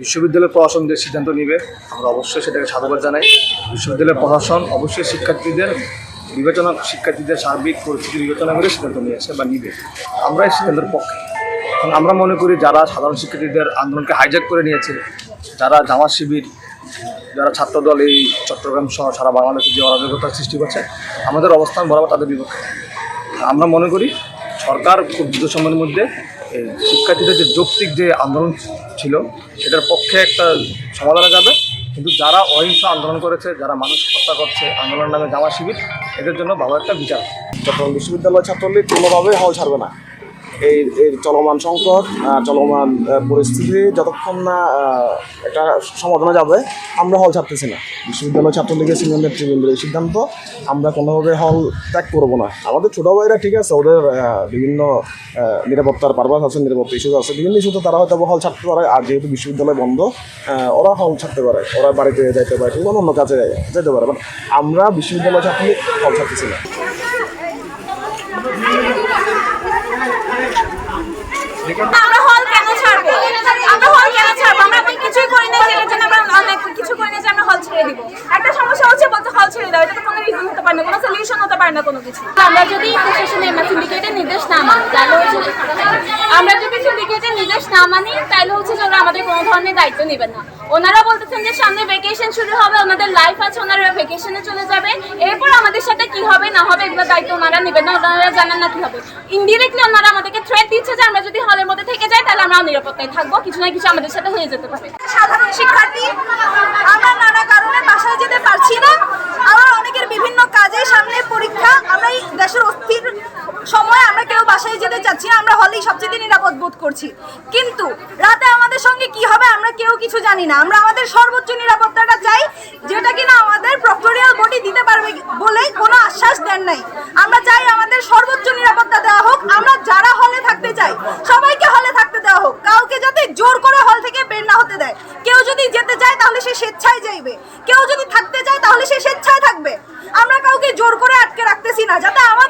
বিশ্ববিদ্যালয় প্রশাসন যে সিদ্ধান্ত নেবে, আমরা অবশ্যই সেটাকে সাধুবাদ জানাই। বিশ্ববিদ্যালয়ের প্রশাসন অবশ্যই শিক্ষার্থীদের, বিবেচনা, শিক্ষার্থীদের সার্বিক পরিস্থিতি বিবেচনা করে সিদ্ধান্ত নিয়েছে বা নিবে। আমরা এই সিদ্ধান্তের পক্ষে। কারণ আমরা মনে করি যারা সাধারণ শিক্ষার্থীদের আন্দোলনকে হাইজ্যাক করে নিয়েছে, যারা জামা শিবির, যারা ছাত্রদল এই চট্টগ্রাম সহ সারা বাংলাদেশে যে অরাজকতার সৃষ্টি করছে, আমাদের অবস্থান বরাবর তাদের বিপক্ষে। আমরা মনে করি সরকার খুব দ্রুত সময়ের মধ্যে শিক্ষার্থীদের যে যৌক্তিক যে আন্দোলন ছিল, সেটার পক্ষে একটা সমাধান যাবে। কিন্তু যারা অহিংস আন্দোলন করেছে, যারা মানুষ হত্যা করছে আন্দোলন নামে জামা শিবির, এদের জন্য বাবা একটা বিচার। চট্টগ্রাম বিশ্ববিদ্যালয় ছাত্রলীগ কোনোভাবেই হল ছাড়বে না। এই এই চলমান সংকট চলমান পরিস্থিতি যতক্ষণ না একটা সমাধানে যাবে, আমরা হল ছাড়তেছি না। বিশ্ববিদ্যালয় ছাত্রলীগের সিনিয়র নেতৃবৃন্দের এই সিদ্ধান্ত, আমরা কোনোভাবে হল ত্যাগ করব না। আমাদের ছোটো ভাইরা ঠিক আছে, ওদের বিভিন্ন নিরাপত্তার পারপাস আছে, নিরাপত্তা ইস্যু আছে, বিভিন্ন ইস্যুতে তারা হয়তো হল ছাড়তে পারে, আর যেহেতু বিশ্ববিদ্যালয় বন্ধ ওরা হল ছাড়তে পারে। ওরা বাড়িতে যাইতে পারে, কিংবা অন্য কাজে যেতে পারে। বাট আমরা বিশ্ববিদ্যালয় ছাত্রলীগ হল ছাড়তেছি না। think I'm ছেড়ে দাও, এটা তো কোনো রিজন হতে পারে না, কোনো সলিউশন হতে পারে না কোনো কিছু। আমরা যদি প্রশাসনের এমএস সিন্ডিকেটের নির্দেশ না মানি, তাহলে হচ্ছে আমরা যদি সিন্ডিকেটের নির্দেশ না মানি, তাহলে হচ্ছে যে ওরা আমাদের কোনো ধরনের দায়িত্ব নেবেন না। ওনারা বলতেছেন যে সামনে ভেকেশন শুরু হবে, ওনাদের লাইফ আছে, ওনারা ভেকেশনে চলে যাবে। এরপর আমাদের সাথে কি হবে, না হবে, এগুলো দায়িত্ব ওনারা নেবেন না, ওনারা জানেন না কি হবে। ইনডিরেক্টলি ওনারা আমাদেরকে থ্রেট দিচ্ছে যে আমরা যদি হলের মধ্যে থেকে যাই, তাহলে আমরা নিরাপত্তায় থাকব, কিছু না কিছু আমাদের সাথে হয়ে যেতে পারে। সাধারণ শিক্ষার্থী দেশের অস্থির সময় আমরা কেউ বাসায় যেতে চাচ্ছি না, আমরা হলেই সবচেয়ে নিরাপদ বোধ করছি। কিন্তু রাতে আমাদের সঙ্গে কি হবে আমরা কেউ কিছু জানি না। আমরা আমাদের সর্বোচ্চ নিরাপত্তাটা চাই, যেটা কিনা আমাদের প্রক্টোরিয়াল বডি দিতে পারবে বলে কোনো আশ্বাস দেন নাই। আমরা চাই আমাদের সর্বোচ্চ নিরাপত্তা দেওয়া হোক, আমরা যারা হলে থাকতে চাই, সবাইকে হলে থাকতে দেওয়া হোক, কাউকে যাতে জোর করে স্বেচ্ছায় যাইবে। কেউ যদি থাকতে চায় তাহলে সে স্বেচ্ছায় থাকবে। আমরা কাউকে জোর করে আটকে রাখতেছি না, যাতে আমার